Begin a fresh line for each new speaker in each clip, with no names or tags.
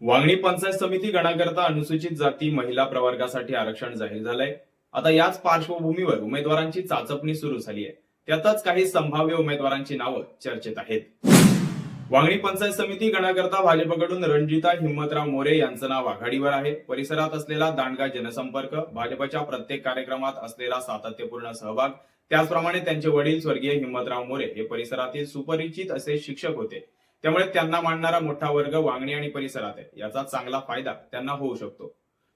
वांगणी पंचायत समिती गणाकरता अनुसूचित जाती महिला प्रवर्गासाठी आरक्षण जाहीर झालंय. आता याच पार्श्वभूमीवर उमेदवारांची चाचपणी सुरू झाली आहे. त्यातच काही संभाव्य उमेदवारांची नावं चर्चेत आहेत. वांगणी पंचायत समिती गणाकरता भाजपकडून रणजिता हिम्मतराव मोरे यांचं नाव आघाडीवर आहे. परिसरात असलेला दांडगा जनसंपर्क भाजपच्या प्रत्येक कार्यक्रमात असलेला सातत्यपूर्ण सहभाग त्याचप्रमाणे त्यांचे वडील स्वर्गीय हिम्मतराव मोरे हे परिसरातील सुपरिचित असे शिक्षक होते. त्यामुळे त्यांना मांडणारा मोठा वर्ग वांगणी आणि परिसरात आहे. याचा चांगला फायदा त्यांना होऊ शकतो.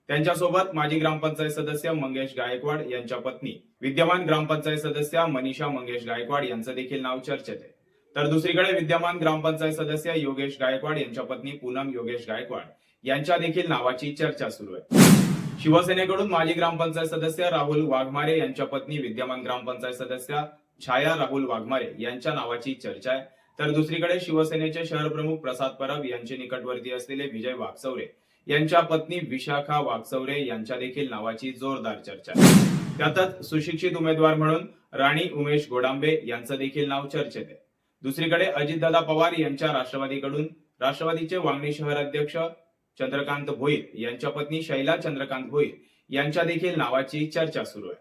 त्यांच्यासोबत माजी ग्रामपंचायत सदस्य मंगेश गायकवाड यांच्या पत्नी विद्यमान ग्रामपंचायत सदस्य मनीषा मंगेश गायकवाड यांचं देखील नाव चर्चेत आहे. तर दुसरीकडे विद्यमान ग्रामपंचायत सदस्य योगेश गायकवाड यांच्या पत्नी पूनम योगेश गायकवाड यांच्या देखील नावाची चर्चा सुरू आहे. शिवसेनेकडून माजी ग्रामपंचायत सदस्य राहुल वाघमारे यांच्या पत्नी विद्यमान ग्रामपंचायत सदस्य छाया राहुल वाघमारे यांच्या नावाची चर्चा आहे. तर दुसरीकडे शिवसेनेचे शहर प्रमुख प्रसाद परब यांचे निकटवर्ती असलेले विजय वागचौरे यांच्या पत्नी विशाखा वागचौरे यांच्या देखील नावाची जोरदार चर्चा. त्यातच सुशिक्षित उमेदवार म्हणून राणी उमेश गोडांबे यांचं देखील नाव चर्चेत आहे. दुसरीकडे अजितदादा पवार यांच्या राष्ट्रवादीकडून राष्ट्रवादीचे वांगणी शहर अध्यक्ष चंद्रकांत भोईर यांच्या पत्नी शैला चंद्रकांत भोईर यांच्या देखील नावाची चर्चा सुरू आहे.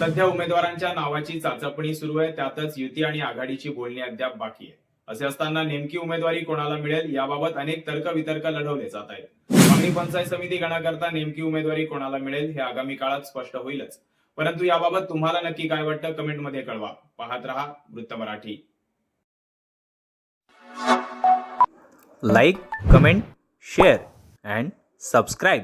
सध्या उमेदवारांच्या नावाची चाचपणी सुरू आहे. त्यातच युती आणि आघाडीची बोलणी अद्याप बाकी आहे. असे असताना नेमकी उमेदवारी कोणाला मिळेल याबाबत अनेक तर्क वितर्क लढवले जात आहेत. मागणी पंचायत समिती गणाकरता नेमकी उमेदवारी कोणाला मिळेल हे आगामी काळात स्पष्ट होईलच. परंतु याबाबत तुम्हाला नक्की काय वाटतं कमेंटमध्ये कळवा. पाहत रहा Vrutta Marathi.
Like comment share and subscribe.